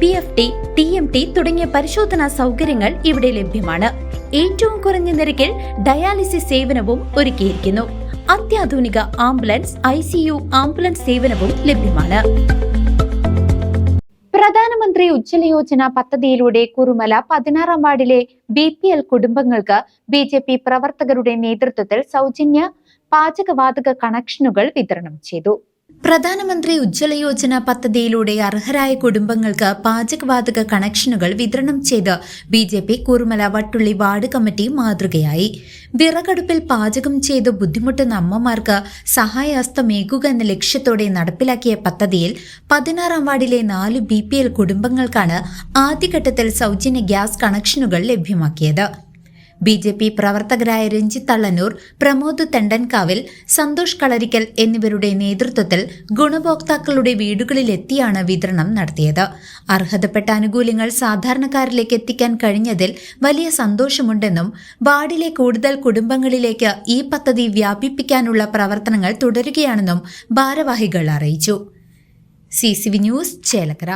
P F T T M T തുടങ്ങിയ പരിശോധനാ സൗകര്യങ്ങൾ ഇവിടെ ലഭ്യമാണ്. ഏറ്റവും കുറഞ്ഞ നിരക്കിൽ ഡയാലിസിസ് സേവനവും ഒരുക്കിയിരിക്കുന്നു. അത്യാധുനിക ആംബുലൻസ് ഐ ആംബുലൻസ് സേവനവും ലഭ്യമാണ്. പ്രധാനമന്ത്രി ഉജ്ജ്വല യോജന പദ്ധതിയിലൂടെ കുറുമല പതിനാറാം വാർഡിലെ ബി പി എൽ കുടുംബങ്ങൾക്ക് ബി ജെ പി പ്രവർത്തകരുടെ നേതൃത്വത്തിൽ സൗജന്യ പാചകവാതക കണക്ഷനുകൾ വിതരണം ചെയ്തു. പ്രധാനമന്ത്രി ഉജ്ജ്വല യോജന പദ്ധതിയിലൂടെ അർഹരായ കുടുംബങ്ങൾക്ക് പാചകവാതക കണക്ഷനുകൾ വിതരണം ചെയ്ത് B J P Kurumala Vattulli ward committee മാതൃകയായി. വിറകടുപ്പിൽ പാചകം ചെയ്ത് ബുദ്ധിമുട്ടുന്ന അമ്മമാർക്ക് സഹായഹസ്തമേകുക എന്ന ലക്ഷ്യത്തോടെ നടപ്പിലാക്കിയ പദ്ധതിയിൽ പതിനാറാം വാർഡിലെ നാല് ബി കുടുംബങ്ങൾക്കാണ് ആദ്യഘട്ടത്തിൽ സൗജന്യ ഗ്യാസ് കണക്ഷനുകൾ ലഭ്യമാക്കിയത്. ബി ജെ പി പ്രവർത്തകരായ രഞ്ജിത്ത് തള്ളന്നൂർ പ്രമോദ് തെണ്ടൻകാവിൽ സന്തോഷ് കളരിക്കൽ എന്നിവരുടെ നേതൃത്വത്തിൽ ഗുണഭോക്താക്കളുടെ വീടുകളിലെത്തിയാണ് വിതരണം നടത്തിയത്. അർഹതപ്പെട്ട ആനുകൂല്യങ്ങൾ സാധാരണക്കാരിലേക്ക് എത്തിക്കാൻ കഴിഞ്ഞതിൽ വലിയ സന്തോഷമുണ്ടെന്നും വാർഡിലെ കൂടുതൽ കുടുംബങ്ങളിലേക്ക് ഈ പദ്ധതി വ്യാപിപ്പിക്കാനുള്ള പ്രവർത്തനങ്ങൾ തുടരുകയാണെന്നും ഭാരവാഹികൾ അറിയിച്ചു. C C V news Chelakkara.